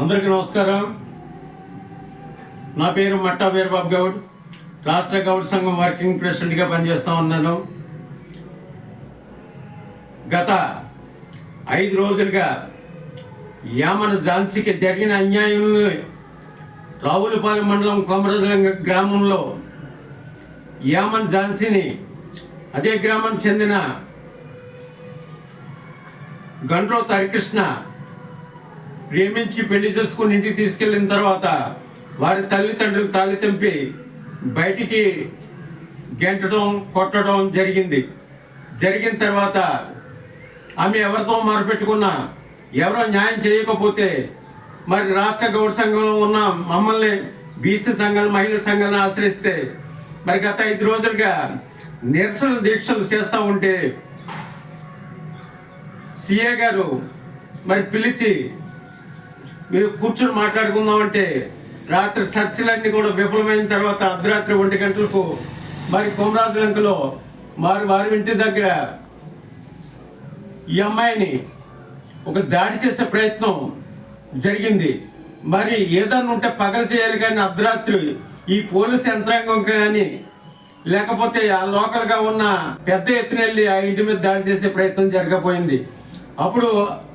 అందరికీ నమస్కారం. నా పేరు మట్టా వీరబాబు గౌడ్. రాష్ట్ర గౌడ్ సంఘం వర్కింగ్ ప్రెసిడెంట్గా పనిచేస్తూ ఉన్నాను. గత ఐదు రోజులుగా యామన ఝాన్సీకి జరిగిన అన్యాయం రావులపాలెం మండలం కొమరజలం గ్రామంలో యామన్ ఝాన్సీని అదే గ్రామానికి చెందిన గండ్రో హరికృష్ణ ప్రేమించి పెళ్ళి చేసుకుని ఇంటికి తీసుకెళ్ళిన తర్వాత వారి తల్లిదండ్రులు తాళి తెంపి బయటికి గెంటడం కొట్టడం జరిగింది. జరిగిన తర్వాత ఆమె ఎవరితో మొరపెట్టుకున్నా ఎవరో న్యాయం చేయకపోతే మరి రాష్ట్ర గౌడ సంఘంలో ఉన్న మమ్మల్ని బీసీ సంఘాలు మహిళా సంఘాలను ఆశ్రయిస్తే మరి గత ఐదు రోజులుగా నిరసన దీక్షలు చేస్తూ ఉంటే సిఏ గారు మరి పిలిచి మీరు కూర్చొని మాట్లాడుకుందామంటే రాత్రి చర్చలన్నీ కూడా విఫలమైన తర్వాత అర్ధరాత్రి ఒంటి గంటలకు మరి కొమరాజు లంకలో మరి వారి ఇంటి దగ్గర ఈ అమ్మాయిని ఒక దాడి చేసే ప్రయత్నం జరిగింది. మరి ఏదన్నా ఉంటే పగలు చేయాలి కానీ అర్ధరాత్రి ఈ పోలీస్ యంత్రాంగం కానీ లేకపోతే ఆ లోకల్గా ఉన్న పెద్ద ఎత్తున వెళ్ళి ఆ ఇంటి మీద దాడి చేసే ప్రయత్నం జరగపోయింది అప్పుడు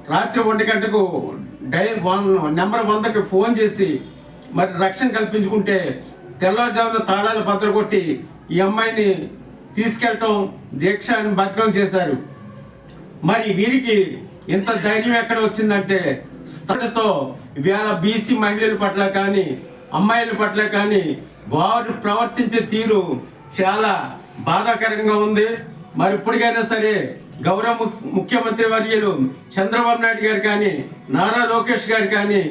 రాత్రి ఒంటి గంటకు డైల్ వన్ నెంబర్ వందకి ఫోన్ చేసి మరి రక్షణ కల్పించుకుంటే తెల్లవారుజామున తాళాలు కొట్టి ఈ అమ్మాయిని తీసుకెళ్ళటం దీక్షని భగ్నం చేశారు. మరి వీరికి ఇంత ధైర్యం ఎక్కడ వచ్చిందంటే స్థలతో వేళ బీసీ మహిళల పట్ల కానీ అమ్మాయిల పట్ల కానీ వారు ప్రవర్తించే తీరు చాలా బాధాకరంగా ఉంది. మరి ఇప్పటికైనా సరే గౌరవ ముఖ్యమంత్రి వర్యులు చంద్రబాబు నాయుడు గారు కానీ నారా లోకేష్ గారు కానీ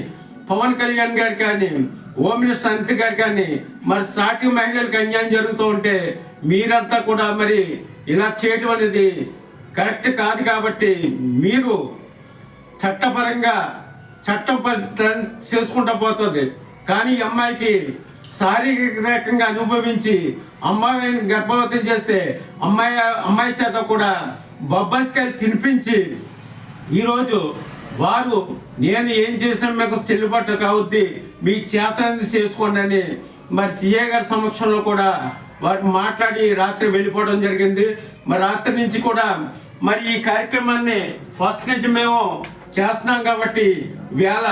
పవన్ కళ్యాణ్ గారు కానీ హోమ్ మినిస్టర్ అనిత గారు కానీ మరి సాటి మహిళలకు అన్యాయం జరుగుతూ ఉంటే మీరంతా కూడా మరి ఇలా చేయటం అనేది కరెక్ట్ కాదు కాబట్టి మీరు చట్టపరంగా చట్టం చేసుకుంటా పోతుంది. కానీ ఈ అమ్మాయికి శారీరకంగా అనుభవించి అమ్మాయిని గర్భవతి చేస్తే అమ్మాయి అమ్మాయి చేత కూడా బొబ్బాయికాయలు తినిపించి ఈరోజు వారు నేను ఏం చేసినా మీకు చెల్లుబాటు కావద్ది మీ చేతనంది చేసుకోండి అని మరి సిఏ గారి సమక్షంలో కూడా వారు మాట్లాడి రాత్రి వెళ్ళిపోవడం జరిగింది. మరి రాత్రి నుంచి కూడా మరి ఈ కార్యక్రమాన్ని ఫస్ట్ నుంచి మేము చేస్తున్నాం కాబట్టి వేళ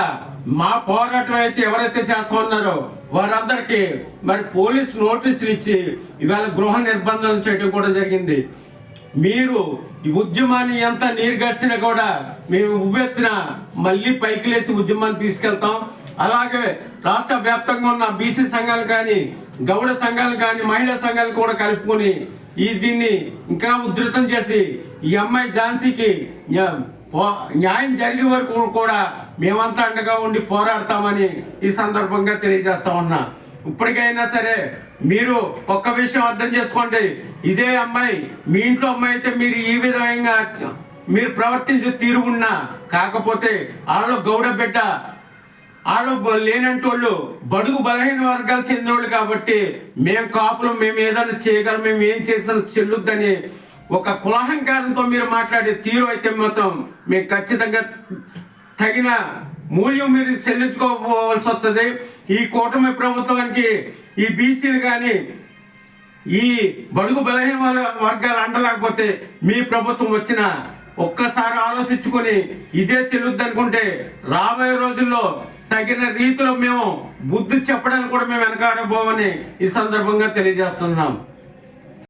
మా పోరాటం అయితే ఎవరైతే చేస్తామన్నారో వారందరికీ మరి పోలీస్ నోటీసులు ఇచ్చి ఇవాళ గృహ నిర్బంధం చేయడం కూడా జరిగింది. మీరు ఈ ఉద్యమాన్ని ఎంత నీరు గడిచినా కూడా మేము ఉవ్వెత్తిన మళ్ళీ పైకి లేసి ఉద్యమాన్ని తీసుకెళ్తాం. అలాగే రాష్ట్ర వ్యాప్తంగా ఉన్న బీసీ సంఘాలు కానీ గౌడ సంఘాలు కానీ మహిళా సంఘాలు కూడా కలుపుకొని ఈ దీన్ని ఇంకా ఉధృతం చేసి ఈ అమ్మాయి ఝాన్సీకి న్యాయం జరిగే వరకు కూడా మేమంతా అండగా ఉండి పోరాడతామని ఈ సందర్భంగా తెలియజేస్తా ఉన్నా. ఇప్పటికైనా సరే మీరు ఒక్క విషయం అర్థం చేసుకోండి. ఇదే అమ్మాయి మీ ఇంట్లో అమ్మాయి అయితే మీరు ఈ విధంగా మీరు ప్రవర్తించే తీరు ఉన్నా కాకపోతే వాళ్ళు గౌడ బిడ్డ వాళ్ళు లేనంటోళ్ళు బడుగు బలహీన వర్గాలు చెందినోళ్ళు కాబట్టి మేము కాపులు మేము ఏదైనా చేయగలం మేము ఏం చేసినా చెల్లుద్దని ఒక కులహంకారంతో మీరు మాట్లాడే తీరు అయితే మాత్రం మేము ఖచ్చితంగా తగిన మూల్యం మీరు చెల్లించుకోవాల్సి వస్తుంది. ఈ కూటమి ప్రభుత్వానికి ఈ బీసీలు కానీ ఈ బడుగు బలహీన వర్గాలు అండలేకపోతే మీ ప్రభుత్వం వచ్చిన ఒక్కసారి ఆలోచించుకొని ఇదే చెల్లుద్ది అనుకుంటే రాబోయే రోజుల్లో తగిన రీతిలో మేము బుద్ధి చెప్పడానికి కూడా మేము వెనకాడబోమని ఈ సందర్భంగా తెలియజేస్తున్నాం.